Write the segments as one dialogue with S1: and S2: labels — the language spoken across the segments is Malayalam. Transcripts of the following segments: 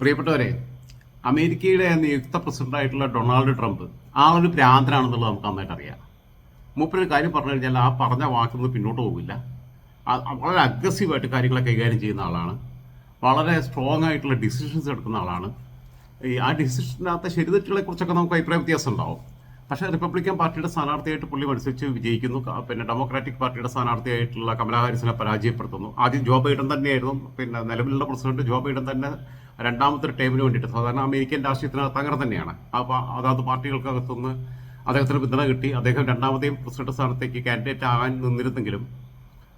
S1: പ്രിയപ്പെട്ടവരെ അമേരിക്കയുടെ നിയുക്ത പ്രസിഡന്റായിട്ടുള്ള ഡൊണാൾഡ് ട്രംപ് ആ ഒരു ഭ്രാന്തനാണെന്നുള്ളത് നമുക്ക് നന്നായിട്ട് അറിയാം. മൂപ്പരൊരു കാര്യം പറഞ്ഞു കഴിഞ്ഞാൽ ആ പറഞ്ഞ വാക്കൊന്നും പിന്നോട്ട് പോകില്ല. വളരെ അഗ്രസീവായിട്ട് കാര്യങ്ങളെ കൈകാര്യം ചെയ്യുന്ന ആളാണ്. വളരെ സ്ട്രോങ് ആയിട്ടുള്ള ഡിസിഷൻസ് എടുക്കുന്ന ആളാണ്. ഈ ആ ഡിസിഷനകത്തെ ശരിതെറ്റുകളെ കുറിച്ചൊക്കെ നമുക്ക് അഭിപ്രായ വ്യത്യാസം ഉണ്ടാവും. പക്ഷേ റിപ്പബ്ലിക്കൻ പാർട്ടിയുടെ സ്ഥാനാർത്ഥിയായിട്ട് പുള്ളി മത്സരിച്ച് വിജയിക്കുന്നു. പിന്നെ ഡെമോക്രാറ്റിക് പാർട്ടിയുടെ സ്ഥാനാർത്ഥിയായിട്ടുള്ള കമലാ ഹാരിസിനെ പരാജയപ്പെടുത്തുന്നു. ആദ്യം ജോ ബൈഡൻ തന്നെയായിരുന്നു. പിന്നെ നിലവിലുള്ള പ്രസിഡന്റ് ജോ ബൈഡൻ തന്നെ രണ്ടാമത്തെ ടൈമിന് വേണ്ടിയിട്ട് സാധാരണ അമേരിക്കൻ രാഷ്ട്രീയത്തിനകത്ത് അങ്ങനെ തന്നെയാണ്. അപ്പോൾ അതാത് പാർട്ടികൾക്കകത്തുനിന്ന് അദ്ദേഹത്തിന് പിന്തുണ കിട്ടി. അദ്ദേഹം രണ്ടാമതെയും പ്രസിഡന്റ് സ്ഥാനത്തേക്ക് കാൻഡിഡേറ്റ് ആകാൻ നിന്നിരുന്നെങ്കിലും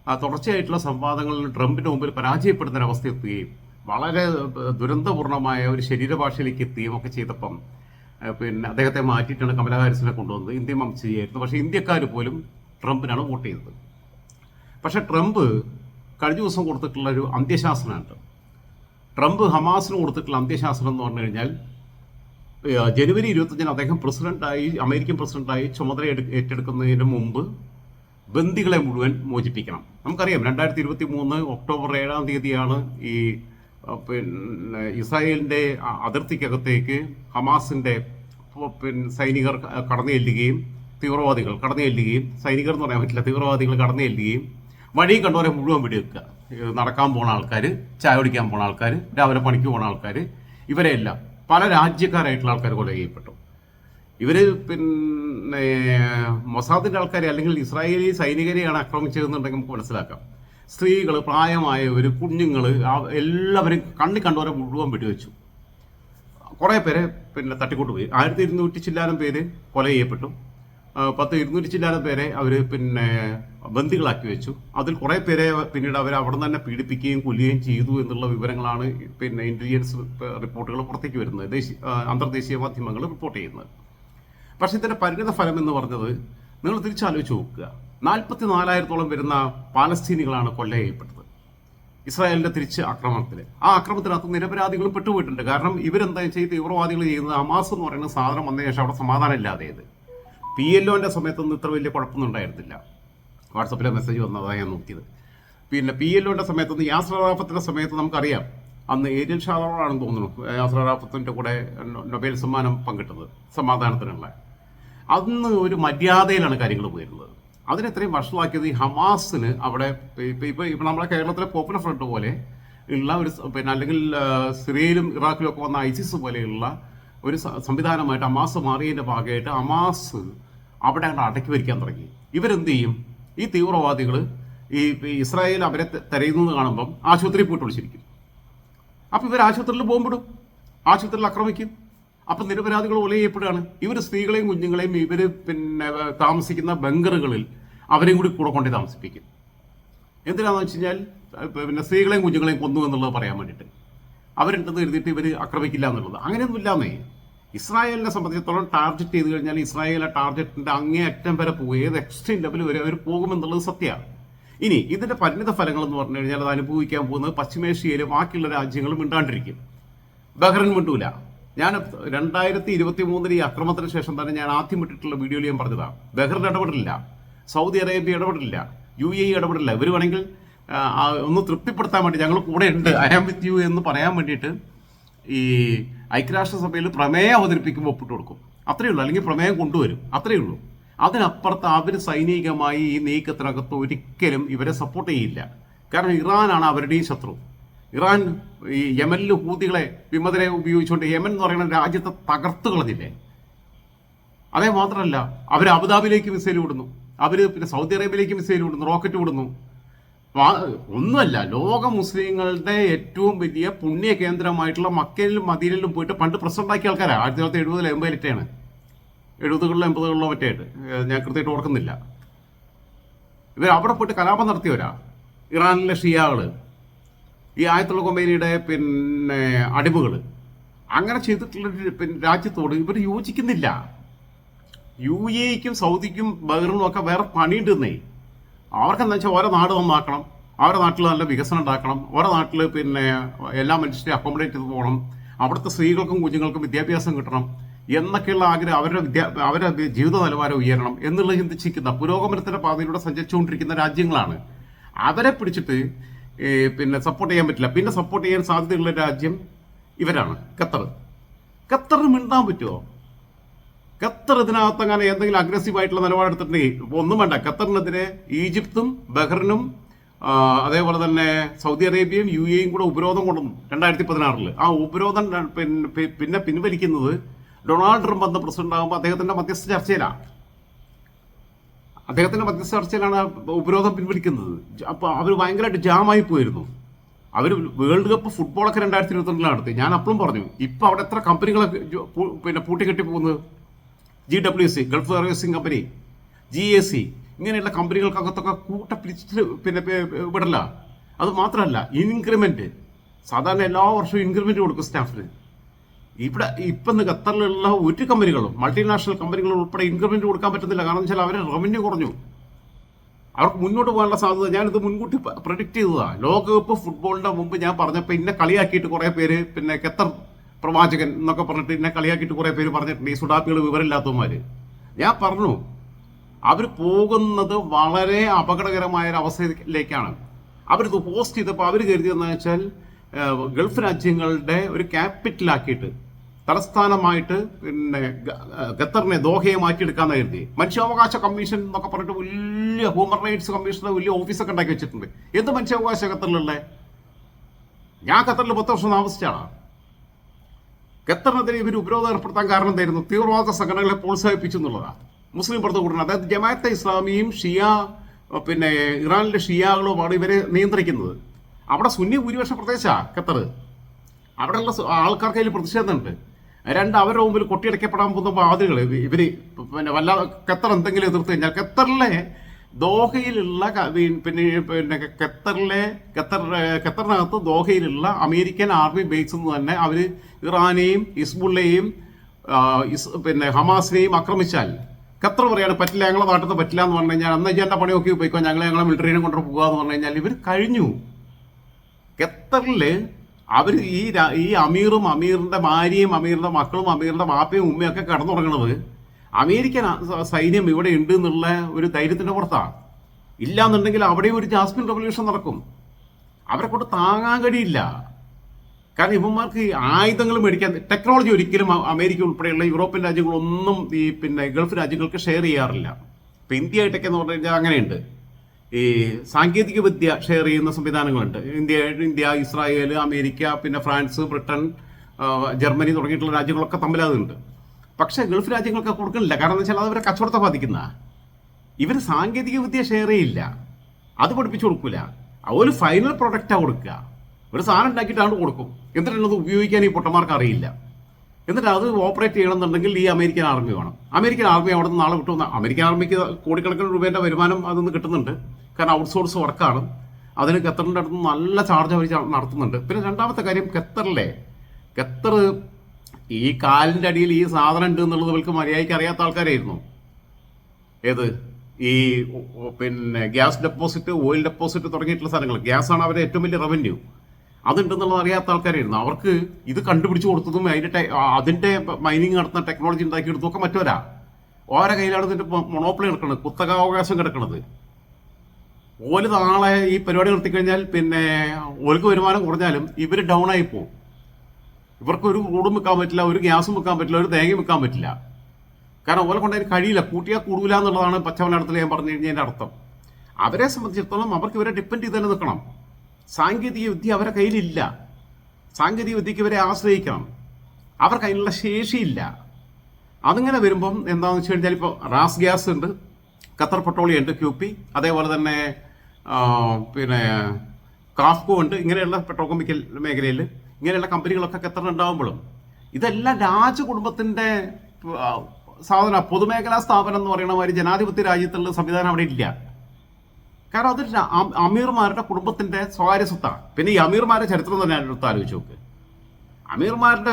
S1: ആ തുടർച്ചയായിട്ടുള്ള സംവാദങ്ങളിൽ ട്രംപിന് മുമ്പിൽ പരാജയപ്പെടുന്ന ഒരവസ്ഥ എത്തുകയും വളരെ ദുരന്തപൂർണമായ ഒരു ശരീരഭാഷയിലേക്ക് എത്തുകയും ഒക്കെ ചെയ്തപ്പം പിന്നെ അദ്ദേഹത്തെ മാറ്റിയിട്ടാണ് കമലാ ഹാരിസിനെ കൊണ്ടുവന്നത്. ഇന്ത്യ വംശീയായിരുന്നു പക്ഷേ ഇന്ത്യക്കാർ പോലും ട്രംപിനാണ് വോട്ട് ചെയ്തത്. പക്ഷേ ട്രംപ് കഴിഞ്ഞ ദിവസം കൊടുത്തിട്ടുള്ള ഒരു അന്ത്യശാസനമുണ്ട് ട്രംപ് ഹമാസിന് കൊടുത്തിട്ടുള്ള അന്ത്യശാസനം എന്ന് പറഞ്ഞു കഴിഞ്ഞാൽ ജനുവരി ഇരുപത്തഞ്ചിന് അദ്ദേഹം പ്രസിഡന്റായി അമേരിക്കൻ പ്രസിഡന്റായി ചുമതല ഏറ്റെടുക്കുന്നതിന് മുമ്പ് ബന്ദികളെ മുഴുവൻ മോചിപ്പിക്കണം. നമുക്കറിയാം രണ്ടായിരത്തി ഇരുപത്തി മൂന്ന് ഒക്ടോബർ ഏഴാം തീയതിയാണ് ഈ പിന്നെ ഇസ്രായേലിന്റെ അതിർത്തിക്കകത്തേക്ക് ഹമാസിന്റെ പിന്നെ സൈനികർ കടന്നു ചെല്ലുകയും തീവ്രവാദികൾ കടന്നു ചെല്ലുകയും സൈനികർ എന്ന് പറയാൻ പറ്റില്ല തീവ്രവാദികൾ കടന്നു ചെല്ലുകയും വഴി കണ്ടവരെ മുഴുവൻ വെടിവെക്കുക നടക്കാൻ പോണ ആൾക്കാർ ചായ കുടിക്കാൻ പോണ ആൾക്കാർ രാവിലെ പണിക്ക് പോണ ആൾക്കാർ ഇവരെയെല്ലാം പല രാജ്യക്കാരായിട്ടുള്ള ആൾക്കാർ കൊല ചെയ്യപ്പെട്ടു. ഇവർ പിന്നെ മൊസാദിന്റെ ആൾക്കാരെ അല്ലെങ്കിൽ ഇസ്രായേലി സൈനികരെയാണ് ആക്രമിച്ചതെന്നുണ്ടെങ്കിൽ നമുക്ക് മനസ്സിലാക്കാം. സ്ത്രീകൾ പ്രായമായവർ കുഞ്ഞുങ്ങൾ എല്ലാവരും കണ്ണി കണ്ടവരെ മുഴുവൻ വെടിവെച്ചു. കുറേ പേരെ പിന്നെ തട്ടിക്കൊണ്ട് പോയി. ആയിരത്തി ഇരുന്നൂറ്റി ചില്ലാനം പേര് കൊല ചെയ്യപ്പെട്ടു. പത്ത് ഇരുന്നൂറ്റി ചില്ലാനം പേരെ അവർ പിന്നെ ബന്ദികളാക്കി വെച്ചു. അതിൽ കുറേ പേരെ പിന്നീട് അവർ അവിടെ തന്നെ പീഡിപ്പിക്കുകയും കൊല്ലുകയും ചെയ്തു എന്നുള്ള വിവരങ്ങളാണ് പിന്നെ ഇന്റലിജൻസ് റിപ്പോർട്ടുകൾ പുറത്തേക്ക് വരുന്നത്. ദേശീയ അന്തർദേശീയ മാധ്യമങ്ങൾ റിപ്പോർട്ട് ചെയ്യുന്നത്. പക്ഷേ ഇതിന്റെ പരിണിത ഫലം എന്ന് പറഞ്ഞത് നിങ്ങൾ തിരിച്ചാലോചിച്ച് നോക്കുക. നാൽപ്പത്തി നാലായിരത്തോളം വരുന്ന പാലസ്തീനികളാണ് കൊല്ല ചെയ്യപ്പെട്ടത്. ഇസ്രായേലിന്റെ തിരിച്ച് ആക്രമണത്തിൽ ആ ആക്രമണത്തിനകത്ത് നിരപരാധികളും പെട്ടുപോയിട്ടുണ്ട്. കാരണം ഇവരെന്താ ചെയ്ത്? തീവ്രവാദികൾ ചെയ്യുന്നത് ഹമാസ് എന്ന് പറയുന്ന സാധനം വന്ന ശേഷം അവിടെ സമാധാനം ഇല്ലാതെയത് പി ഒന്റെ സമയത്തൊന്നും ഇത്ര വലിയ കുഴപ്പമൊന്നും ഉണ്ടായിരുന്നില്ല. വാട്സപ്പിലെ മെസ്സേജ് വന്നതാണ് ഞാൻ നോക്കിയത്. പിന്നെ പി ഒന്റെ സമയത്തൊന്നും യാസ്ര റാഫത്തിന്റെ സമയത്ത് നമുക്കറിയാം. അന്ന് ഏരിയൽ ഷാറോളാണെന്ന് തോന്നുന്നു. യാസർ റാഫത്തിന്റെ കൂടെ നൊബേൽ സമ്മാനം പങ്കിട്ടത്. സമാധാനത്തിനുള്ള. അന്ന് ഒരു മര്യാദയിലാണ് കാര്യങ്ങൾ പോയിരുന്നത്. അതിനെ ഇത്രയും വഷളാക്കിയത് ഈ ഹമാസിന് അവിടെ ഇപ്പൊ ഇപ്പൊ ഇപ്പൊ നമ്മളെ കേരളത്തിലെ പോപ്പുലർ ഫ്രണ്ട് പോലെ ഉള്ള ഒരു പിന്നെ അല്ലെങ്കിൽ സിറിയയിലും ഇറാഖിലും ഒക്കെ വന്ന ഐസിസ് പോലെയുള്ള ഒരു സംവിധാനമായിട്ട് അമാസ് മാറിയതിന്റെ ഭാഗമായിട്ട് അമാസ് അവിടെ അങ്ങോട്ട് അടക്കി ഭരിക്കാൻ തുടങ്ങി. ഇവരെന്ത് ചെയ്യും? ഈ തീവ്രവാദികൾ ഈ ഇസ്രായേൽ അവരെ തിരയുന്നത് കാണുമ്പം ആശുപത്രിയിൽ പോയിട്ട് വിളിച്ചിരിക്കും. അപ്പൊ ഇവർ ആശുപത്രിയിൽ ബോംബിടും. ആശുപത്രിയിൽ ആക്രമിക്കും. അപ്പൊ നിരപരാധികൾ കൊല ചെയ്യപ്പെടുകയാണ്. ഇവർ സ്ത്രീകളെയും കുഞ്ഞുങ്ങളെയും ഇവർ പിന്നെ താമസിക്കുന്ന ബങ്കറുകളിൽ അവരെയും കൂടി കൂടെ കൊണ്ടേ താമസിപ്പിക്കും. എന്തിനാന്ന് വെച്ച് കഴിഞ്ഞാൽ പിന്നെ സ്ത്രീകളെയും കുഞ്ഞുങ്ങളെയും കൊന്നു എന്നുള്ളത് പറയാൻ വേണ്ടിയിട്ട്. അവരുണ്ടെന്ന് കരുതിയിട്ട് ഇവർ ആക്രമിക്കില്ല എന്നുള്ളത്. അങ്ങനെയൊന്നും ഇല്ലാന്നേ. ഇസ്രായേലിനെ സംബന്ധിച്ചിടത്തോളം ടാർഗറ്റ് ചെയ്ത് കഴിഞ്ഞാൽ ഇസ്രായേൽ ആ ടാർഗറ്റിന്റെ അങ്ങേയറ്റം വരെ പോകും. ഏത് എക്സ്ട്രീം ലെവൽ വരെ അവർ പോകുമെന്നുള്ളത് സത്യമാണ് ഇനി ഇതിന്റെ പരിണിത ഫലങ്ങൾ എന്ന് പറഞ്ഞു കഴിഞ്ഞാൽ അത് അനുഭവിക്കാൻ പോകുന്നത് പശ്ചിമേഷ്യയിലെ ബാക്കിയുള്ള രാജ്യങ്ങളും മിണ്ടാണ്ടിരിക്കും. ബഹ്റൻ മിണ്ടൂല. ഞാൻ രണ്ടായിരത്തി ഇരുപത്തി മൂന്നിൽ ഈ അക്രമത്തിന് ശേഷം തന്നെ ഞാൻ ആദ്യം ഇട്ടിട്ടുള്ള വീഡിയോയിൽ ഞാൻ പറഞ്ഞതാണ് ബഹ്റിൻ ഇടപെടില്ല. സൗദി അറേബ്യ ഇടപെടില്ല. യു എ ഇടപെടില്ല. ഇവർ വേണമെങ്കിൽ ഒന്ന് തൃപ്തിപ്പെടുത്താൻ വേണ്ടി ഞങ്ങൾ കൂടെ ഉണ്ട്. ഐ ആം വിത്ത് യു എന്ന് പറയാൻ വേണ്ടിയിട്ട് ഈ ഐക്യരാഷ്ട്രസഭയിൽ പ്രമേയം അവതരിപ്പിക്കുമ്പോൾ ഒപ്പിട്ട് കൊടുക്കും. അത്രയേ ഉള്ളൂ. അല്ലെങ്കിൽ പ്രമേയം കൊണ്ടുവരും. അത്രയേ ഉള്ളൂ. അതിനപ്പുറത്ത് അവർ സൈനികമായി ഈ നീക്കത്തിനകത്ത് ഒരിക്കലും ഇവരെ സപ്പോർട്ട് ചെയ്യില്ല. കാരണം ഇറാനാണ് അവരുടെയും ശത്രു. ഇറാൻ ഈ യമനിൽ ഹൂതികളെ വിമതരെ ഉപയോഗിച്ചുകൊണ്ട് യമൻ എന്ന് പറയുന്ന രാജ്യത്തെ തകർത്തു കളഞ്ഞില്ലേ അതേ മാത്രമല്ല അവർ അബുദാബിയിലേക്ക് മിസൈൽ വിടുന്നു. അവർ പിന്നെ സൗദി അറേബ്യയിലേക്ക് മിസൈൽ വിടുന്നു റോക്കറ്റ് വിടുന്നു. ഒന്നുമല്ല ലോക മുസ്ലിങ്ങളുടെ ഏറ്റവും വലിയ പുണ്യ കേന്ദ്രമായിട്ടുള്ള മക്കയിലും മദീനയിലും പോയിട്ട് പണ്ട് പ്രസിഡന്റാക്കിയ ആൾക്കാരാണ് ആയിരത്തി തൊള്ളായിരത്തി എഴുപതിൽ എൺപതിലിട്ടാണ് എഴുപതുകളിലോ എൺപതുകളിലോ മറ്റേയായിട്ട് ഞാൻ കൃത്യമായിട്ട് ഓർക്കുന്നില്ല. ഇവർ അവിടെ പോയിട്ട് കലാപം നടത്തിയവരാ. ഇറാനിലെ ഷിയാകൾ. ഈ ആയത്തുള്ള കൊമ്പേനിയുടെ പിന്നെ അടിമകൾ അങ്ങനെ ചെയ്തിട്ടുള്ള പിന്നെ രാജ്യത്തോട് ഇവർ യോജിക്കുന്നില്ല. യു എക്കും സൗദിക്കും ബഹ്റിനും ഒക്കെ വേറെ പണിയുണ്ടെന്നേ. അവർക്ക് എന്താ വെച്ചാൽ ഓരോ നാട് നന്നാക്കണം. അവരുടെ നാട്ടിൽ നല്ല വികസനം ഉണ്ടാക്കണം. ഓരോ നാട്ടിൽ പിന്നെ എല്ലാ മനുഷ്യരെയും അക്കോമഡേറ്റ് ചെയ്ത് പോകണം. അവിടുത്തെ സ്ത്രീകൾക്കും കുഞ്ഞുങ്ങൾക്കും വിദ്യാഭ്യാസം കിട്ടണം. എന്നൊക്കെയുള്ള ആഗ്രഹം അവരുടെ വിദ്യാ അവരുടെ ജീവിത നിലവാരം ഉയരണം എന്നുള്ള ചിന്തിച്ചിരിക്കുന്ന പുരോഗമനത്തിന്റെ പാതയിലൂടെ സഞ്ചരിച്ചുകൊണ്ടിരിക്കുന്ന രാജ്യങ്ങളാണ്. അവരെ പിടിച്ചിട്ട് പിന്നെ സപ്പോർട്ട് ചെയ്യാൻ പറ്റില്ല. പിന്നെ സപ്പോർട്ട് ചെയ്യാൻ സാധ്യതയുള്ള രാജ്യം ഇവരാണ്. ഖത്തർ. ഖത്തറിന് മിണ്ടാൻ പറ്റുമോ ഖത്തർ ഇതിനകത്ത് അങ്ങനെ എന്തെങ്കിലും അഗ്രസീവ് ആയിട്ടുള്ള നിലപാടെടുത്തിട്ടുണ്ടെങ്കിൽ ഒന്നും വേണ്ട. ഖത്തറിനെതിരെ ഈജിപ്തും ബഹ്റിനും അതേപോലെ തന്നെ സൗദി അറേബ്യയും യു എയും കൂടെ ഉപരോധം കൊണ്ടുവന്നു രണ്ടായിരത്തി പതിനാറിൽ ആ ഉപരോധം പിന്നെ പിൻവലിക്കുന്നത് ഡൊണാൾഡ് ട്രംപ് എന്ന പ്രസിഡന്റ് ആകുമ്പോൾ അദ്ദേഹത്തിന്റെ മധ്യസ്ഥ ചർച്ചയിലാണ്. അദ്ദേഹത്തിന്റെ മധ്യസ്ഥർച്ചയിലാണ് ഉപരോധം പിൻവലിക്കുന്നത്. അപ്പോൾ അവർ ഭയങ്കരമായിട്ട് ജാമായി പോയിരുന്നു. അവർ വേൾഡ് കപ്പ് ഫുട്ബോളൊക്കെ രണ്ടായിരത്തി ഇരുപത്തിരണ്ടിലാണ് നടത്തി. ഞാൻ അപ്പോഴും പറഞ്ഞു ഇപ്പം അവിടെ എത്ര കമ്പനികളൊക്കെ പിന്നെ പൂട്ടിക്കെട്ടി പോകുന്നത്? G W C gulf servicing company G A C ഇങ്ങനെയുള്ള കമ്പനികൾക്കകത്തൊക്കെ കൂട്ട പിരിച്ചിട്ട് പിന്നെ വിടല. അത് മാത്രമല്ല ഇൻക്രിമെന്റ് സാധാരണ എല്ലാ വർഷവും ഇൻക്രിമെന്റ് കൊടുക്കും സ്റ്റാഫിന് ഇവിടെ ഇപ്പം ഖത്തറിലുള്ള ഒരു കമ്പനികളും മൾട്ടിനാഷണൽ കമ്പനികളും ഉൾപ്പെടെ ഇൻക്രിമെന്റ് കൊടുക്കാൻ പറ്റുന്നില്ല. കാരണം വെച്ചാൽ അവരെ റവന്യൂ കുറഞ്ഞു. അവർക്ക് മുന്നോട്ട് പോകാനുള്ള സാധ്യത ഞാനിത് മുൻകൂട്ടി പ്രഡിക്റ്റ് ചെയ്തതാണ് ലോകകപ്പ് ഫുട്ബോളിന്റെ മുമ്പ് ഞാൻ പറഞ്ഞപ്പോൾ ഇന്നെ കളിയാക്കിയിട്ട് കുറേ പേര് പിന്നെ ഖത്തർ പ്രവാചകൻ എന്നൊക്കെ പറഞ്ഞിട്ട് ഇന്നെ കളിയാക്കിയിട്ട് കുറേ പേര് പറഞ്ഞിട്ടുണ്ട്. ഈ സുഡാപ്പികൾ വിവരമില്ലാത്തവന്മാർ ഞാൻ പറഞ്ഞു അവർ പോകുന്നത് വളരെ അപകടകരമായ ഒരു അവസ്ഥയിലേക്കാണ്. അവരിത് പോസ്റ്റ് ചെയ്തപ്പോൾ അവർ കരുതിയെന്ന് വെച്ചാൽ ഗൾഫ് രാജ്യങ്ങളുടെ ഒരു ക്യാപിറ്റലാക്കിയിട്ട് തലസ്ഥാനമായിട്ട് പിന്നെ ഖത്തറിനെ ദോഹയെ മാറ്റിയെടുക്കാന്ന് കരുതി. മനുഷ്യാവകാശ കമ്മീഷൻ എന്നൊക്കെ പറഞ്ഞിട്ട് വലിയ ഹ്യൂമൻ റൈറ്റ്സ് കമ്മീഷന്റെ വലിയ ഓഫീസൊക്കെ ഉണ്ടാക്കി വെച്ചിട്ടുണ്ട്. എന്ത് മനുഷ്യാവകാശ ഖത്തറിലുള്ള? ഞാൻ ഖത്തറിൽ പത്ത് വർഷം താമസിച്ചാണ് ഖത്തറിനെതിരെ ഇവർ ഉപരോധം ഏർപ്പെടുത്താൻ കാരണം എന്തായിരുന്നു? തീവ്രവാദ സംഘടനകളെ പ്രോത്സാഹിപ്പിച്ചു എന്നുള്ളതാണ് മുസ്ലിം ഭരണകൂടം അതായത് ജമാഅത്തെ ഇസ്ലാമിയും ഷിയ പിന്നെ ഇറാനിലെ ഷിയാകളുമാണ് ഇവരെ നിയന്ത്രിക്കുന്നത്. അവിടെ സുന്നി ഭൂരിപക്ഷ പ്രദേശമാണ് ഖത്തർ അവിടെയുള്ള ആൾക്കാർക്ക് അതിൽ പ്രതിഷേധമുണ്ട്. രണ്ട് അവരുടെ മുമ്പിൽ കൊട്ടിയടക്കപ്പെടാൻ പോകുന്ന വാതികൾ ഇവർ പിന്നെ വല്ല ഖത്തർ എന്തെങ്കിലും എതിർത്ത് കഴിഞ്ഞാൽ ഖത്തറിലെ ദോഹയിലുള്ള പിന്നെ പിന്നെ ഖത്തറിലെ ഖത്തർ ഖത്തറിനകത്ത് ദോഹയിലുള്ള അമേരിക്കൻ ആർമി ബേസിൽ നിന്ന് തന്നെ അവർ ഇറാനെയും ഇസ്ബുള്ളയെയും ഇസ് പിന്നെ ഹമാസിനെയും ആക്രമിച്ചാൽ ഖത്തർ പറയാണ് പറ്റില്ല ഞങ്ങളെ നാട്ടിൽ നിന്ന് പറ്റില്ല എന്ന് പറഞ്ഞു കഴിഞ്ഞാൽ അന്ന് എന്റെ പണി പോയിക്കോ ഞങ്ങളെ ഞങ്ങളെ മിലിറ്ററിനെ കൊണ്ടുപോകുക എന്ന് പറഞ്ഞു കഴിഞ്ഞാൽ ഇവർ കഴിഞ്ഞു. ഖത്തറിൽ അവർ ഈ ഈ അമീറും അമീറിന്റെ ഭാര്യയും അമീറിന്റെ മക്കളും ബാപ്പയും ഉമ്മയും ഒക്കെ കടന്നുറങ്ങണത് അമേരിക്കൻ സൈന്യം ഇവിടെ ഉണ്ട് എന്നുള്ള ഒരു ധൈര്യത്തിന്റെ പുറത്താണ് ഇല്ലാന്നുണ്ടെങ്കിൽ അവിടെയും ഒരു ജാസ്മിൻ റവല്യൂഷൻ നടക്കും. അവരെ കൊണ്ട് താങ്ങാൻ കഴിയില്ല. കാരണം ഇവന്മാർക്ക് ആയുധങ്ങൾ മേടിക്കാൻ ടെക്നോളജി ഒരിക്കലും അമേരിക്ക ഉൾപ്പെടെയുള്ള യൂറോപ്യൻ രാജ്യങ്ങളൊന്നും ഈ പിന്നെ ഗൾഫ് രാജ്യങ്ങൾക്ക് ഷെയർ ചെയ്യാറില്ല. ഇപ്പം ഇന്ത്യ എന്ന് പറഞ്ഞു കഴിഞ്ഞാൽ അങ്ങനെയുണ്ട്. ഈ സാങ്കേതിക വിദ്യ ഷെയർ ചെയ്യുന്ന സംവിധാനങ്ങളുണ്ട്. ഇന്ത്യ ഇന്ത്യ ഇസ്രായേൽ അമേരിക്ക പിന്നെ ഫ്രാൻസ് ബ്രിട്ടൻ ജർമ്മനി തുടങ്ങിയിട്ടുള്ള രാജ്യങ്ങളൊക്കെ തമ്മിൽ അതുണ്ട്. പക്ഷേ ഗൾഫ് രാജ്യങ്ങൾക്ക് കൊടുക്കുന്നില്ല കാരണം എന്ന് വെച്ചാൽ അത് അവരെ കച്ചവടത്തെ ബാധിക്കുന്ന. ഇവർ സാങ്കേതിക വിദ്യ ഷെയർ ചെയ്യില്ല. അത് പഠിപ്പിച്ചു കൊടുക്കില്ല ഒരു ഫൈനൽ പ്രൊഡക്റ്റാണ് കൊടുക്കുക. ഒരു സാധനം ഉണ്ടാക്കിയിട്ടാണ് കൊടുക്കും. എന്നിട്ട് അത് ഉപയോഗിക്കാൻ ഈ പൊട്ടന്മാർക്ക് അറിയില്ല? എന്നിട്ട് അത് ഓപ്പറേറ്റ് ചെയ്യണമെന്നുണ്ടെങ്കിൽ ഈ അമേരിക്കൻ ആർമി വേണം. അമേരിക്കൻ ആർമി അവിടെ നിന്ന് നാളെ വിട്ടു അമേരിക്കൻ ആർമിക്ക് കോടിക്കണക്കിന് രൂപേന്റെ വരുമാനം അതിൽ കിട്ടുന്നുണ്ട്. കാരണം ഔട്ട്സോഴ്സ് വർക്കാണ് അതിന് ഖത്തറിന്റെ അടുത്ത് നല്ല ചാർജ് അവർ നടത്തുന്നുണ്ട്. പിന്നെ രണ്ടാമത്തെ കാര്യം ഖത്തറിലെ ഖത്തർ ഈ കാലിന്റെ അടിയിൽ ഈ സാധനം ഉണ്ട് എന്നുള്ളത് ഇവർക്ക് മര്യാദയ്ക്ക് അറിയാത്ത ആൾക്കാരായിരുന്നു. ഏത്? ഈ പിന്നെ ഗ്യാസ് ഡെപ്പോസിറ്റ് ഓയിൽ ഡെപ്പോസിറ്റ് തുടങ്ങിയിട്ടുള്ള സാധനങ്ങൾ. ഗ്യാസാണ് അവരുടെ ഏറ്റവും വലിയ റവന്യൂ അതുണ്ടെന്നുള്ളത് അറിയാത്ത ആൾക്കാരായിരുന്നു. അവർക്ക് ഇത് കണ്ടുപിടിച്ച് കൊടുത്തതും അതിന്റെ അതിന്റെ മൈനിങ് നടത്തുന്ന ടെക്നോളജി ഉണ്ടാക്കി ഒക്കെ മറ്റവരാ. ഓരോ കയ്യിലാണ് ഇതിന്റെ മൊണോപ്പിളി കിടക്കുന്നത് കുത്തകാവകാശം കിടക്കുന്നത് ഓൽ നാളെ ഈ പരിപാടി നിർത്തിക്കഴിഞ്ഞാൽ പിന്നെ ഓൽക്ക് വരുമാനം കുറഞ്ഞാലും ഇവർ ഡൗൺ ആയി പോകും ഇവർക്ക് ഒരു റോഡും വെക്കാൻ പറ്റില്ല ഒരു ഗ്യാസും വെക്കാൻ പറ്റില്ല ഒരു തേങ്ങയും വെക്കാൻ പറ്റില്ല. കാരണം ഓലെ കൊണ്ടതിന് കഴിയില്ല കൂട്ടിയാൽ കൂടൂല എന്നുള്ളതാണ് പച്ചമലയാളത്തിൽ ഞാൻ പറഞ്ഞു കഴിഞ്ഞതിന്റെ അർത്ഥം. അവരെ സംബന്ധിച്ചിടത്തോളം അവർക്ക് ഇവരെ ഡിപ്പെൻഡ് ചെയ്ത് തന്നെ നിൽക്കണം. സാങ്കേതിക വിദ്യ അവരുടെ കയ്യിലില്ല. സാങ്കേതിക വിദ്യക്ക് ഇവരെ ആശ്രയിക്കണം. അവർക്ക് അതിനുള്ള ശേഷിയില്ല. അതിങ്ങനെ വരുമ്പം എന്താണെന്ന് വെച്ച് കഴിഞ്ഞാൽ ഇപ്പോൾ റാസ് ഗ്യാസ് ഉണ്ട് ഖത്തർ പെട്രോളിയം ഉണ്ട് ക്യൂ പി അതേപോലെ തന്നെ പിന്നെ കാഫ്കോ ഉണ്ട് ഇങ്ങനെയുള്ള പെട്രോകെമിക്കൽ മേഖലയിൽ ഇങ്ങനെയുള്ള കമ്പനികളൊക്കെ ഖത്തറിനുണ്ടാകുമ്പോഴും ഇതെല്ലാം രാജകുടുംബത്തിന്റെ സാധന പൊതുമേഖലാ സ്ഥാപനം എന്ന് പറയുന്ന മാതിരി ജനാധിപത്യ രാജ്യത്തുള്ള സംവിധാനം അവിടെ ഇല്ല. കാരണം അത് അമീർമാരുടെ കുടുംബത്തിന്റെ സ്വകാര്യ സ്വത്താണ്. പിന്നെ ഈ അമീർമാരുടെ ചരിത്രം തന്നെ അടുത്ത് ആലോചിച്ച് നോക്ക്. അമീർമാരുടെ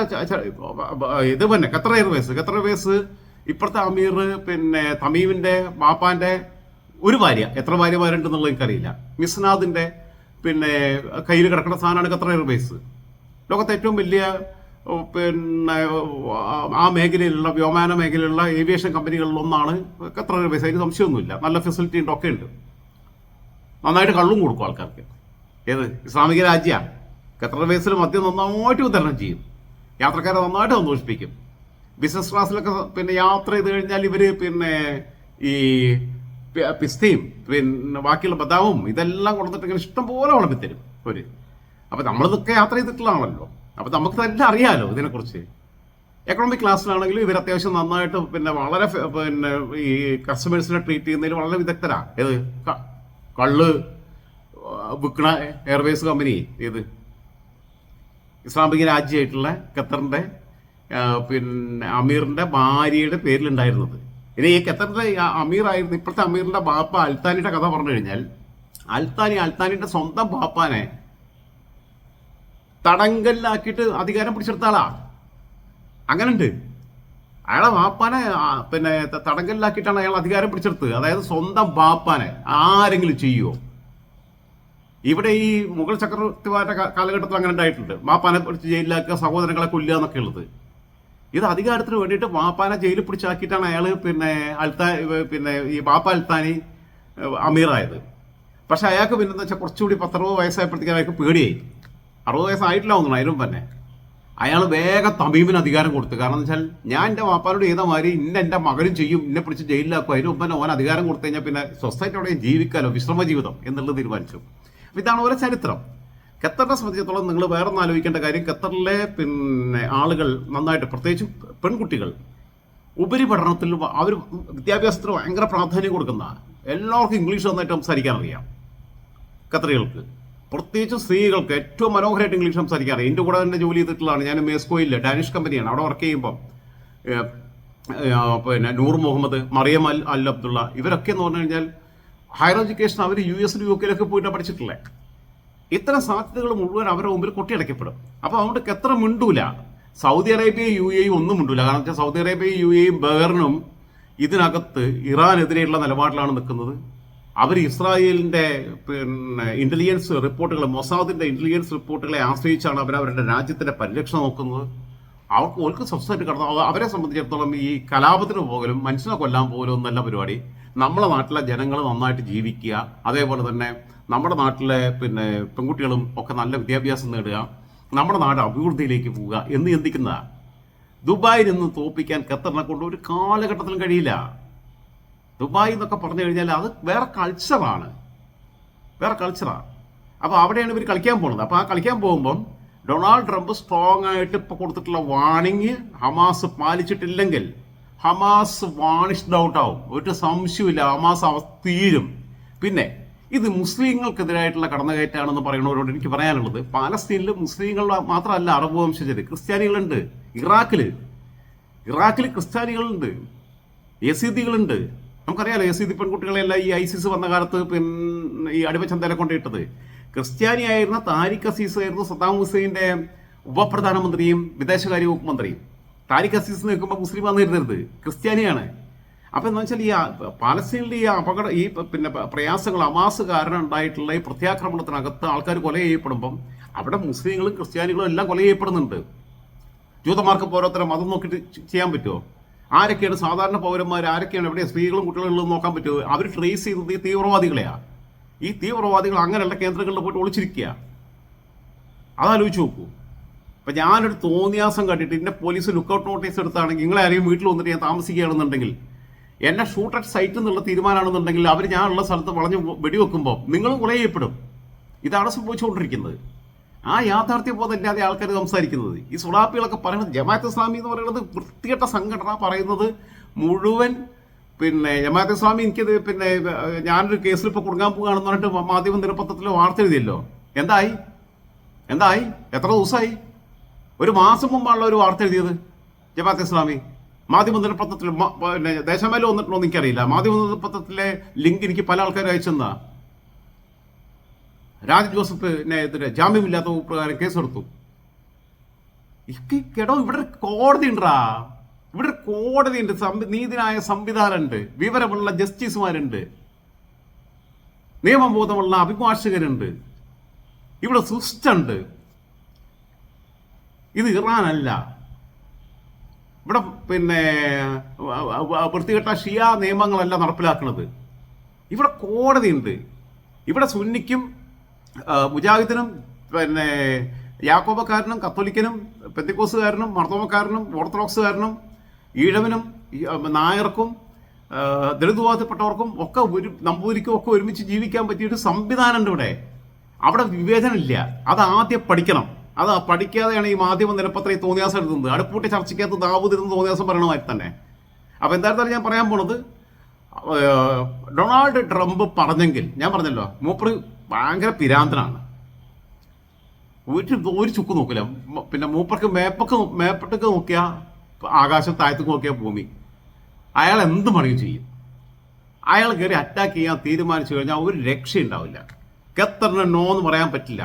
S1: ഇത് തന്നെ ഖത്തർ എയർവേസ്. ഖത്തർ എയർവേസ് ഇപ്പോഴത്തെ അമീർ പിന്നെ തമീമിന്റെ ബാപ്പാന്റെ ഒരു ഭാര്യ. എത്ര ഭാര്യമാരുണ്ടെന്നുള്ളത് എനിക്കറിയില്ല. മിസ്നാദിന്റെ പിന്നെ കയ്യിൽ കിടക്കുന്ന സാധനമാണ് ഖത്തർ എയർവേസ്. ലോകത്തെ ഏറ്റവും വലിയ പിന്നെ ആ- മേഖലയിലുള്ള വ്യോമയാന മേഖലയിലുള്ള ഏവിയേഷൻ കമ്പനികളിലൊന്നാണ് ഖത്തർ എയർവേസ്. അതിന് സംശയമൊന്നുമില്ല. നല്ല ഫെസിലിറ്റി ഉണ്ട് ഒക്കെ ഉണ്ട് നന്നായിട്ട് കള്ളും കൊടുക്കും ആൾക്കാർക്ക്. ഏത്? ഇസ്ലാമിക രാജ്യമാണ്. ഖത്തർ ബേസിൽ മദ്യം നന്നായിട്ട് വിതരണം ചെയ്യും. യാത്രക്കാരെ നന്നായിട്ട് സന്തോഷിപ്പിക്കും. ബിസിനസ് ക്ലാസ്സിലൊക്കെ പിന്നെ യാത്ര ചെയ്ത് കഴിഞ്ഞാൽ ഇവർ പിന്നെ ഈ പിസ്തയും പിന്നെ ബാക്കിയുള്ള ബദാമും ഇതെല്ലാം കൊടുത്തിട്ട് ഇങ്ങനെ ഇഷ്ടം പോലെ വിളമ്പിത്തരും ഒരു അപ്പൊ നമ്മളിതൊക്കെ യാത്ര ചെയ്തിട്ടുള്ളതാണല്ലോ. അപ്പൊ നമുക്ക് തന്നെ അറിയാമല്ലോ ഇതിനെക്കുറിച്ച്. എക്കണോമിക് ക്ലാസ്സിലാണെങ്കിലും ഇവർ അത്യാവശ്യം നന്നായിട്ട് പിന്നെ വളരെ പിന്നെ ഈ കസ്റ്റമേഴ്സിനെ ട്രീറ്റ് ചെയ്യുന്നതിൽ വളരെ വിദഗ്ധരാണ് ഏത്? കള്ള് വിൽക്കണ എയർവേസ് കമ്പനി ഏത്? ഇസ്ലാമിക രാജ്യമായിട്ടുള്ള ഖത്തറിന്റെ പിന്നെ അമീറിന്റെ ഭാര്യയുടെ പേരിലുണ്ടായിരുന്നത്. ഇനി ഈ ഖത്തറിന്റെ അമീറായിരുന്നു ഇപ്പോഴത്തെ അമീറിന്റെ ബാപ്പ അൽത്താനിയുടെ കഥ പറഞ്ഞു കഴിഞ്ഞാൽ അൽത്താനി അൽത്താനിയുടെ സ്വന്തം ബാപ്പാനെ തടങ്കലിലാക്കിയിട്ട് അധികാരം പിടിച്ചെടുത്താളാ അങ്ങനുണ്ട്. അയാളെ വാപ്പാനെ പിന്നെ തടങ്കലിലാക്കിയിട്ടാണ് അയാൾ അധികാരം പിടിച്ചെടുത്തത് അതായത് സ്വന്തം വാപ്പാനെ ആരെങ്കിലും ചെയ്യുമോ ഇവിടെ ഈ മുഗൾ ചക്രവർത്തിമാരുടെ കാലഘട്ടത്തിൽ അങ്ങനെ ഉണ്ടായിട്ടുണ്ട്. മാപ്പാനെ പിടിച്ച് ജയിലിലാക്കുക സഹോദരങ്ങളെ കൊല്ലുക എന്നൊക്കെ ഉള്ളത്. ഇത് അധികാരത്തിന് വേണ്ടിയിട്ട് മാപ്പാനെ ജയിലിൽ പിടിച്ചാക്കിയിട്ടാണ് അയാൾ പിന്നെ അൽത്താ പിന്നെ ഈ വാപ്പ അൽത്താനി അമീറായത്. പക്ഷെ അയാൾക്ക് പിന്നെ എന്താ വെച്ചാൽ കുറച്ചുകൂടി പത്തറുപത് വയസ്സായപ്പോഴത്തേക്കും അയാൾക്ക് പേടിയായി. അറുപത് വയസ്സായിട്ടില്ല തോന്നുന്നു അതിനും തന്നെ. അയാൾ വേഗം തമീമിന് അധികാരം കൊടുത്തു. കാരണം എന്ന് വെച്ചാൽ ഞാൻ എന്റെ വാപ്പാനോട് ചെയ്ത മാതിരി ഇന്ന എന്റെ മകനും ചെയ്യും ഇന്നെ പിടിച്ച് ജയിലിലാക്കും. അതിന് മുമ്പ് ഓൻ അധികാരം കൊടുത്തു കഴിഞ്ഞാൽ പിന്നെ സൊസൈറ്റിയോടെ ജീവിക്കാലോ വിശ്രമ ജീവിതം എന്നുള്ളത് തീരുമാനിച്ചു. അപ്പം ഇതാണ് ഓരോ ചരിത്രം. ഖത്തറിനെ സംബന്ധിച്ചിടത്തോളം നിങ്ങൾ വേറെ ഒന്ന് ആലോചിക്കേണ്ട കാര്യം ഖത്തറിലെ പിന്നെ ആളുകൾ നന്നായിട്ട് പ്രത്യേകിച്ച് പെൺകുട്ടികൾ ഉപരിപഠനത്തിൽ അവർ വിദ്യാഭ്യാസത്തിന് ഭയങ്കര പ്രാധാന്യം കൊടുക്കുന്ന എല്ലാവർക്കും ഇംഗ്ലീഷ് നന്നായിട്ട് സംസാരിക്കാൻ അറിയാം ഖത്തറികൾക്ക്. പ്രത്യേകിച്ച് സ്ത്രീകൾക്ക് ഏറ്റവും മനോഹരമായിട്ട് ഇംഗ്ലീഷ് സംസാരിക്കാറ്. എന്റെ കൂടെ തന്നെ ജോലി ചെയ്തിട്ടുള്ളതാണ്. ഞാൻ മേസ്കോയിൽ ഡാനിഷ് കമ്പനിയാണ്. അവിടെ വർക്ക് ചെയ്യുമ്പം പിന്നെ നൂർ മുഹമ്മദ് മറിയം അൽ അൽ അബ്ദുള്ള ഇവരൊക്കെ എന്ന് പറഞ്ഞു കഴിഞ്ഞാൽ ഹയർ എഡ്യൂക്കേഷൻ അവർ യു എസിലും യു കെയിലൊക്കെ പോയിട്ട് പഠിച്ചിട്ടില്ലേ ഇത്തരം സാധ്യതകൾ മുഴുവൻ അവരുടെ മുമ്പിൽ കൊട്ടിയടക്കപ്പെടും അപ്പോൾ അതുകൊണ്ട് എത്ര മിണ്ടൂല. സൗദി അറേബ്യ യു എയും ഒന്നും മിണ്ടൂല. കാരണം വെച്ചാൽ സൗദി അറേബ്യ യു എയും ബഹറിനും ഇതിനകത്ത് ഇറാനെതിരെയുള്ള നിലപാടിലാണ് നിൽക്കുന്നത്. അവർ ഇസ്രായേലിന്റെ പിന്നെ ഇന്റലിജൻസ് റിപ്പോർട്ടുകൾ മൊസാദിന്റെ ഇന്റലിജൻസ് റിപ്പോർട്ടുകളെ ആശ്രയിച്ചാണ് അവർ അവരുടെ രാജ്യത്തിന്റെ പരിരക്ഷ നോക്കുന്നത്. അവർക്ക് ഓർക്ക് സ്വസ്ഥമായിട്ട് കടന്നു അവരെ സംബന്ധിച്ചിടത്തോളം ഈ കലാപത്തിന് പോകലും മനുഷ്യനെ കൊല്ലാൻ പോകലും എന്നല്ല പരിപാടി. നമ്മുടെ നാട്ടിലെ ജനങ്ങൾ നന്നായിട്ട് ജീവിക്കുക. അതേപോലെ തന്നെ നമ്മുടെ നാട്ടിലെ പിന്നെ പെൺകുട്ടികളും ഒക്കെ നല്ല വിദ്യാഭ്യാസം നേടുക. നമ്മുടെ നാട് അഭിവൃദ്ധിയിലേക്ക് പോവുക എന്ന് ചിന്തിക്കുന്നതാണ് ദുബായിൽ നിന്ന് തോപ്പിക്കാൻ ഖത്തറിനെ കൊണ്ട് ഒരു കാലഘട്ടത്തിലും കഴിയില്ല. ദുബായ് എന്നൊക്കെ പറഞ്ഞു കഴിഞ്ഞാൽ അത് വേറെ കൾച്ചറാണ് വേറെ കൾച്ചറാണ് അപ്പോൾ അവിടെയാണ് ഇവർ കളിക്കാൻ പോകുന്നത്. അപ്പോൾ ആ കളിക്കാൻ പോകുമ്പം ഡൊണാൾഡ് ട്രംപ് സ്ട്രോങ് ആയിട്ട് ഇപ്പോൾ കൊടുത്തിട്ടുള്ള വാണിങ് ഹമാസ് പാലിച്ചിട്ടില്ലെങ്കിൽ ഹമാസ് വാണിഷ്ഡ് ഔട്ട് ആവും. ഒരു സംശയമില്ല ഹമാസ് അവ തീരും. പിന്നെ ഇത് മുസ്ലിങ്ങൾക്കെതിരായിട്ടുള്ള കടന്നുകയറ്റാണെന്ന് പറയുന്നവരോട് എനിക്ക് പറയാനുള്ളത്. പാലസ്തീനിൽ മുസ്ലിങ്ങൾ മാത്രമല്ല അറബ് വംശജര്. ക്രിസ്ത്യാനികളുണ്ട്. ഇറാഖിൽ ഇറാഖിൽ ക്രിസ്ത്യാനികളുണ്ട്. യസീദികളുണ്ട്. നമുക്കറിയാലോ എസ് ഇതി പെൺകുട്ടികളെല്ലാം ഈ ഐസിസ് വന്ന കാലത്ത് പിന്നെ ഈ അടിമച്ചന്തയിലെ കൊണ്ടിട്ടത്. ക്രിസ്ത്യാനിയായിരുന്ന താരിഖ് അസീസ് ആയിരുന്നു സദ്ദാം ഹുസൈന്റെ ഉപപ്രധാനമന്ത്രിയും വിദേശകാര്യ വകുപ്പ് മന്ത്രിയും. താരിഖ് അസീസ് നിൽക്കുമ്പോൾ മുസ്ലിം ആണെന്ന് കരുതരുത്. ക്രിസ്ത്യാനിയാണ്. അപ്പോൾ എന്താ വെച്ചാൽ ഈ പാലസ്തീനിൽ ഈ അപകട ഈ പിന്നെ പ്രയാസങ്ങൾ അമാസ് കാരണം ഉണ്ടായിട്ടുള്ള ഈ പ്രത്യാക്രമണത്തിനകത്ത് ആൾക്കാർ കൊല ചെയ്യപ്പെടുമ്പം അവിടെ മുസ്ലിങ്ങളും ക്രിസ്ത്യാനികളും എല്ലാം കൊല ചെയ്യപ്പെടുന്നുണ്ട്. ജൂതന്മാർക്ക് ഓരോരുത്തരും മതം നോക്കിയിട്ട് ചെയ്യാൻ പറ്റുമോ ആരൊക്കെയാണ് സാധാരണ പൗരന്മാർ ആരൊക്കെയാണ് എവിടെ സ്ത്രീകളും കുട്ടികളും നോക്കാൻ പറ്റുമോ? അവർ ട്രേസ് ചെയ്തത് ഈ തീവ്രവാദികളെയാ. ഈ തീവ്രവാദികൾ അങ്ങനെയുള്ള കേന്ദ്രങ്ങളിൽ പോയിട്ട് ഒളിച്ചിരിക്കുക. അതാലോചിച്ച് നോക്കൂ. അപ്പം ഞാനൊരു തോന്നിയാസം കണ്ടിട്ട് എന്നെ പോലീസ് ലുക്കൗട്ട് നോട്ടീസ് എടുത്താണെങ്കിൽ നിങ്ങളെ ആരെയും വീട്ടിൽ വന്നിട്ട് ഞാൻ താമസിക്കുകയാണെന്നുണ്ടെങ്കിൽ എന്നെ ഷൂട്ട് അറ്റ് സൈറ്റ് എന്നുള്ള തീരുമാനമാണെന്നുണ്ടെങ്കിൽ അവർ ഞാനുള്ള സ്ഥലത്ത് വളഞ്ഞ് വെടിവെക്കുമ്പോൾ നിങ്ങളും കുറേ ചെയ്യപ്പെടും ഇതാണ് സംഭവിച്ചുകൊണ്ടിരിക്കുന്നത്. ആ യാഥാർത്ഥ്യ ബോധമില്ലാതെ ആൾക്കാർ സംസാരിക്കുന്നത്. ഈ സുഡാപ്പികളൊക്കെ പറയുന്നത് ജമാഅത്ത് ഇസ്ലാമി എന്ന് പറയുന്നത് വൃത്തികെട്ട സംഘടന പറയുന്നത് മുഴുവൻ പിന്നെ ജമാഅത്ത് ഇസ്ലാമി എനിക്കത് പിന്നെ ഞാനൊരു കേസിൽ ഇപ്പോൾ കുടുങ്ങാൻ പോകുകയാണെന്ന് പറഞ്ഞിട്ട് മാധ്യമ നിരപത്രത്തിലോ വാർത്ത എഴുതിയല്ലോ. എന്തായി? എന്തായി? എത്ര ദിവസമായി? ഒരു മാസം മുമ്പാണല്ലോ ഒരു വാർത്ത എഴുതിയത് ജമാഅത്ത് ഇസ്ലാമി. മാധ്യമ ദിനപത്രത്തിൽ മ- പിന്നെ ദേശമേലോ വന്നിട്ടുണ്ടോ എനിക്കറിയില്ല. മാധ്യമ ദിനപത്രത്തിലെ ലിങ്ക് എനിക്ക് പല ആൾക്കാരും അയച്ചെന്നാ രാജ് ജോസഫിനെതിരെ ജാമ്യമില്ലാത്ത പ്രകാരം കേസെടുത്തു. കേടോ ഇവിടെ കോടതി ഉണ്ടാ ഇവിടെ കോടതി ഉണ്ട്. നീതിനായ സംവിധാനമുണ്ട് വിവരമുള്ള ജസ്റ്റിസുമാരുണ്ട്. നിയമബോധമുള്ള അഭിഭാഷകരുണ്ട്. ഇവിടെ സുസ്റ്റുണ്ട്. ഇത് ഇറാനല്ല. ഇവിടെ പിന്നെ വൃത്തികെട്ട ഷിയ നിയമങ്ങളല്ല നടപ്പിലാക്കുന്നത് ഇവിടെ കോടതി ഉണ്ട്. ഇവിടെ സുന്നിക്കും മുജാഹിദിനും പിന്നെ യാക്കോബക്കാരനും കത്തോലിക്കനും പെന്തിക്കോസുകാരനും മർത്തോമക്കാരനും ഓർത്തഡോക്സുകാരനും ഈഴവനും നായർക്കും ആ, ദളിത് വിഭാഗത്തിൽപ്പെട്ടവർക്കും ഒക്കെ ഒരു നമ്പൂരിക്കും ഒക്കെ ഒരുമിച്ച് ജീവിക്കാൻ പറ്റിയൊരു സംവിധാനമുണ്ട് ഇവിടെ. അവിടെ വിവേചനമില്ല. അത് ആദ്യം പഠിക്കണം. അത് പഠിക്കാതെയാണ് ഈ മാധ്യമ നിലപ്പത്ര ഈ തോന്നിയാസം എഴുതുന്നത് അടുപ്പൂട്ടി ചർച്ചയ്ക്കകത്ത് ദാവൂദ് ഇരുന്ന് തോന്നിയാസം പറയണമായി തന്നെ. അപ്പോൾ എന്തായിരുന്നാലും ഞാൻ പറയാൻ പോണത് ഡൊണാൾഡ് ട്രംപ് പറഞ്ഞെങ്കിൽ ഞാൻ പറഞ്ഞല്ലോ മൂപ്പർ ഭയങ്കര പിരാന്തനാണ്. ഒരു ഒരു ചുക്ക് നോക്കില്ല പിന്നെ മൂപ്പർക്ക് മേപ്പൊക്കെ മേപ്പട്ടൊക്കെ നോക്കിയാൽ ആകാശം താഴത്തേക്ക് നോക്കിയാൽ ഭൂമി. അയാൾ എന്ത് പണിയും ചെയ്യും? അയാൾ കയറി അറ്റാക്ക് ചെയ്യാൻ തീരുമാനിച്ചു കഴിഞ്ഞാൽ ഒരു രക്ഷയുണ്ടാവില്ല. ഖത്തറിന് നോ എന്ന് പറയാൻ പറ്റില്ല.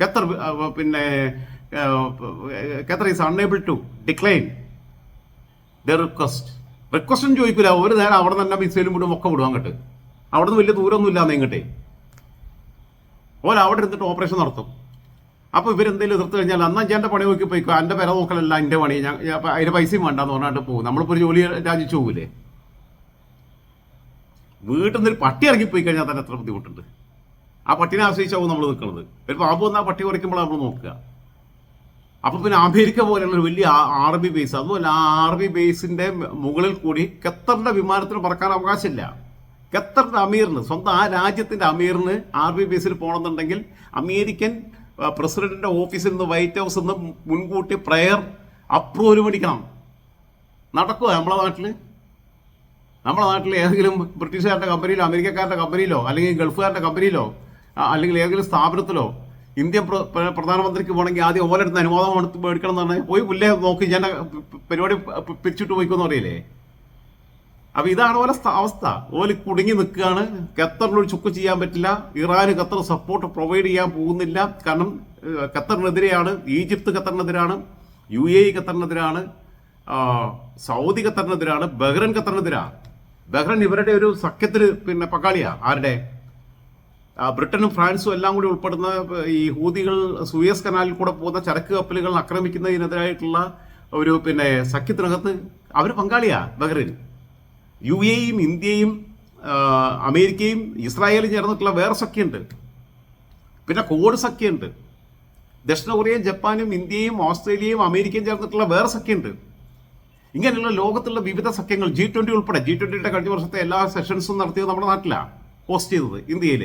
S1: ഖത്തർ പിന്നെ Qatar is unable to decline the request റിക്വസ്റ്റും ചോദിക്കില്ല ഒരു നേരം അവിടെ തന്നെ മിസൈലും വിടും ഒക്കെ വിടും അങ്ങോട്ട്. അവിടെ നിന്ന് വലിയ ദൂരമൊന്നും ഇല്ലാന്ന് ഇങ്ങോട്ടേ. ഓല അവിടെ ഇരുന്നിട്ട് ഓപ്പറേഷൻ നടത്തും. അപ്പോൾ ഇവരെന്തെങ്കിലും എതിർത്ത് കഴിഞ്ഞാൽ അന്നാ അഞ്ചാന്റെ പണി നോക്കി പോയിക്കോ എന്റെ വില നോക്കലല്ല എന്റെ പണി ഞാൻ അതിന്റെ പൈസയും വേണ്ടെന്ന് പറഞ്ഞിട്ട് പോകും നമ്മളിപ്പോൾ ഒരു ജോലി രാജിച്ചു പോകില്ലേ വീട്ടിൽ നിന്ന് ഒരു പട്ടി ഇറങ്ങിപ്പോയി കഴിഞ്ഞാൽ തന്നെ എത്ര ബുദ്ധിമുട്ടുണ്ട്. ആ പട്ടിനെ ആശ്രയിച്ചാവും നമ്മൾ നിൽക്കുന്നത് ഒരു പാമ്പ് വന്നാൽ പട്ടി കുറയ്ക്കുമ്പോൾ നമ്മൾ നോക്കുക. അപ്പൊ പിന്നെ അമേരിക്ക പോലെയുള്ള ഒരു വലിയ ആർ ബി ബേസ് അതുമല്ല ആ ആർ ബി ബേസിന്റെ മുകളിൽ കൂടി ഖത്തറിന്റെ വിമാനത്തിന് പറക്കാൻ അവകാശമില്ല. ഖത്തറിന്റെ അമീറിന് സ്വന്തം ആ രാജ്യത്തിന്റെ അമീറിന് ആർ ബി ബി എസിൽ പോകണമെന്നുണ്ടെങ്കിൽ അമേരിക്കൻ പ്രസിഡന്റിന്റെ ഓഫീസിൽ നിന്ന് വൈറ്റ് ഹൗസിൽ നിന്ന് മുൻകൂട്ടി പ്രയർ അപ്രൂവൽ മേടിക്കണം നടക്കുമോ നമ്മളെ നാട്ടിൽ നമ്മളെ നാട്ടിൽ ഏതെങ്കിലും ബ്രിട്ടീഷുകാരുടെ കമ്പനിയിലോ അമേരിക്കക്കാരുടെ കമ്പനിയിലോ അല്ലെങ്കിൽ ഗൾഫുകാരുടെ കമ്പനിയിലോ അല്ലെങ്കിൽ ഏതെങ്കിലും സ്ഥാപനത്തിലോ ഇന്ത്യൻ പ്ര- പ്ര- പ്രധാനമന്ത്രിക്ക് പോകണമെങ്കിൽ ആദ്യം ഓലെടുത്ത് അനുവാദം എടുത്ത് മേടിക്കണം എന്നാണ് പോയി പുല്ലേ നോക്കി ഞാൻ പരിപാടി പിരിച്ചിട്ട് പോയിക്കോന്ന് അപ്പൊ ഇതാണ് ഓലെ അവസ്ഥ. ഓൽ കുടുങ്ങി നിൽക്കുകയാണ്. ഖത്തറിനൊരു ചുക്ക് ചെയ്യാൻ പറ്റില്ല. ഇറാന് ഖത്തർ സപ്പോർട്ട് പ്രൊവൈഡ് ചെയ്യാൻ പോകുന്നില്ല. കാരണം ഖത്തറിനെതിരെയാണ് ഈജിപ്ത് ഖത്തറിനെതിരാണ് യു എ ഖത്തറിനെതിരാണ് സൗദി ഖത്തറിനെതിരാണ് ബഹ്റൻ ഖത്തറിനെതിരാണ് ബഹ്റൻ ഇവരുടെ ഒരു സഖ്യത്തിന് പിന്നെ പങ്കാളിയാ. ആരുടെ? ബ്രിട്ടനും ഫ്രാൻസും എല്ലാം കൂടി ഉൾപ്പെടുന്ന ഈ ഹൂതികൾ സൂയസ് കനാലിൽ കൂടെ പോകുന്ന ചരക്ക് കപ്പലുകൾ ആക്രമിക്കുന്നതിനെതിരായിട്ടുള്ള ഒരു പിന്നെ സഖ്യത്തിനകത്ത് അവർ പങ്കാളിയാ ബഹ്റൈൻ. യു എയും ഇന്ത്യയും അമേരിക്കയും ഇസ്രായേലും ചേർന്നിട്ടുള്ള വേറെ സഖ്യമുണ്ട് പിന്നെ കോഡ് സഖ്യമുണ്ട് ദക്ഷിണ കൊറിയയും ജപ്പാനും ഇന്ത്യയും ഓസ്ട്രേലിയയും അമേരിക്കയും ചേർന്നിട്ടുള്ള വേറെ സഖ്യമുണ്ട് ഇങ്ങനെയുള്ള ലോകത്തുള്ള വിവിധ സഖ്യങ്ങൾ ജി ട്വന്റി ഉൾപ്പെടെ ജി ട്വന്റിയുടെ കഴിഞ്ഞ വർഷത്തെ എല്ലാ സെഷൻസും നടത്തിയത് നമ്മുടെ നാട്ടിലാണ് ഹോസ്റ്റ് ചെയ്തത് ഇന്ത്യയിൽ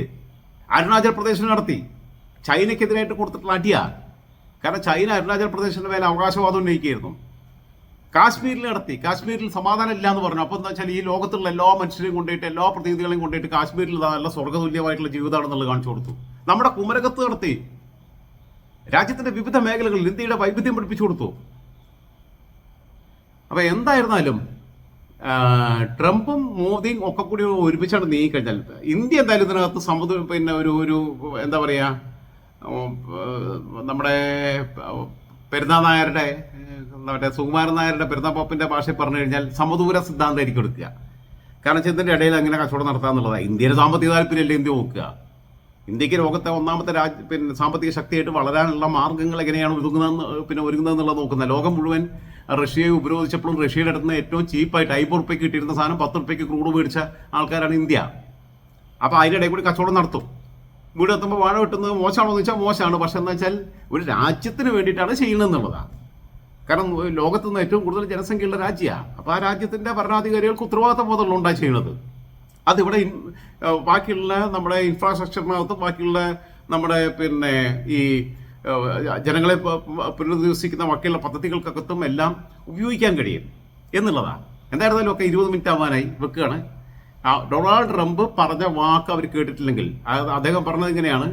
S1: അരുണാചൽ പ്രദേശിൽ നടത്തി. ചൈനയ്ക്കെതിരായിട്ട് കൊടുത്തിട്ടുള്ള അടിയാണ് കാരണം ചൈന അരുണാചൽ പ്രദേശിന്റെ മേലെ അവകാശവാദം ഉന്നയിക്കുകയായിരുന്നു. കാശ്മീരിൽ നടത്തി. കാശ്മീരിൽ സമാധാനം ഇല്ല എന്ന് പറഞ്ഞു. അപ്പോൾ എന്താ വെച്ചാൽ ഈ ലോകത്തുള്ള എല്ലാ മനുഷ്യരെയും കൊണ്ടുപോയിട്ട് എല്ലാ പ്രതിനിധികളെയും കൊണ്ടുപോയിട്ട് കാശ്മീരിൽ നല്ല സ്വർഗതുല്യമായിട്ടുള്ള ജീവിതമാണെന്നുള്ളത് കാണിച്ചു കൊടുത്തു. നമ്മുടെ കുമരകത്ത് നടത്തി. രാജ്യത്തിന്റെ വിവിധ മേഖലകളിൽ ഇന്ത്യയുടെ വൈവിധ്യം പഠിപ്പിച്ചു കൊടുത്തു. അപ്പൊ എന്തായിരുന്നാലും ട്രംപും മോദിയും ഒക്കെ കൂടി ഒരുമിച്ചാണ് നീങ്ങിക്കഴിഞ്ഞാൽ ഇന്ത്യ എന്തായാലും ഇതിനകത്ത് സമുദ്ര പിന്നെ ഒരു ഒരു എന്താ പറയാ നമ്മുടെ പെരുന്നാൾ നായരുടെ ഏഹ്, മറ്റേ സുകുമാരൻ നായരുടെ പെരുന്നാൾ പപ്പിന്റെ ഭാഷയിൽ പറഞ്ഞു കഴിഞ്ഞാൽ സമദൂര സിദ്ധാന്തമായിരിക്കും എടുക്കുക. കാരണം ഇതിന്റെ ഇടയിൽ അങ്ങനെ കച്ചവടം നടത്താന്നുള്ളതാണ് ഇന്ത്യയുടെ സാമ്പത്തിക താല്പര്യമല്ലേ ഇന്ത്യ നോക്കുക. ഇന്ത്യയ്ക്ക് ലോകത്തെ ഒന്നാമത്തെ രാജ്യ പിന്നെ സാമ്പത്തിക ശക്തിയായിട്ട് വളരാനുള്ള മാർഗങ്ങൾ എങ്ങനെയാണ് ഒരുങ്ങുന്നതെന്ന് പിന്നെ ഒരുങ്ങുന്നതെന്നുള്ളത് നോക്കുന്നത് ലോകം മുഴുവൻ റഷ്യയെ ഉപരോധിച്ചപ്പോഴും റഷ്യയുടെ അടുത്ത് ഏറ്റവും ചീപ്പായിട്ട് അയ്പത് റുപ്യക്ക് കിട്ടിയിരുന്ന സാധനം പത്ത് റുപ്യക്ക് ക്രൂഡ് മേടിച്ച ആൾക്കാരാണ് ഇന്ത്യ. അപ്പോൾ അതിന്റെ ഇടയിൽ കൂടി കച്ചവടം നടത്തും. വീട് എത്തുമ്പോൾ വാഴ വെട്ടുന്നത് മോശമാണോ എന്ന് വെച്ചാൽ മോശമാണ്. പക്ഷെ എന്താ വെച്ചാൽ ഒരു രാജ്യത്തിന് വേണ്ടിയിട്ടാണ് ചെയ്യുന്നതെന്നുള്ളതാണ് കാരണം ലോകത്ത് നിന്ന് ഏറ്റവും കൂടുതൽ ജനസംഖ്യയുള്ള രാജ്യമാണ്. അപ്പോൾ ആ രാജ്യത്തിന്റെ ഭരണാധികാരികൾക്ക് ഉത്തരവാദിത്വം ബോധമുള്ള ഉണ്ടായി ചെയ്യുന്നത് അതിവിടെ ബാക്കിയുള്ള നമ്മുടെ ഇൻഫ്രാസ്ട്രക്ചറിനകത്ത് ബാക്കിയുള്ള നമ്മുടെ പിന്നെ ഈ ജനങ്ങളെ പുനരധിവസിക്കുന്ന ബാക്കിയുള്ള പദ്ധതികൾക്കകത്തും എല്ലാം ഉപയോഗിക്കാൻ കഴിയും എന്നുള്ളതാണ്. എന്തായിരുന്നാലും ഒക്കെ ഇരുപത് മിനിറ്റ് ആവാനായി. വെക്കുകയാണ്. ഡൊണാൾഡ് ട്രംപ് പറഞ്ഞ വാക്ക് അവർ കേട്ടിട്ടില്ലെങ്കിൽ അദ്ദേഹം പറഞ്ഞത് ഇങ്ങനെയാണ്.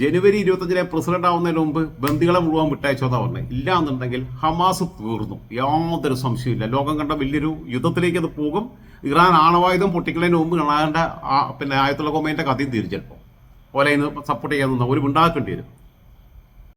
S1: ജനുവരി ഇരുപത്തഞ്ചിലെ പ്രസിഡന്റ് ആവുന്നതിന് മുമ്പ് ബന്ദികളെ മുഴുവൻ വിട്ടയച്ചോന്നാ പറഞ്ഞത് ഇല്ല എന്നുണ്ടെങ്കിൽ ഹമാസ് തീർന്നു. യാതൊരു സംശയമില്ല ലോകം കണ്ട വലിയൊരു യുദ്ധത്തിലേക്ക് അത് പോകും. ഇറാൻ ആണവായുധം പൊട്ടിക്കുന്നതിന് മുമ്പ് കാണാന്റെ പിന്നെ ആയത്തുള്ള കൊമേന്റെ കഥയും തീരും ചിലപ്പോൾ ഓലെ സപ്പോർട്ട് ചെയ്യാൻ ഒരു ഉണ്ടാക്കേണ്ടി വരും.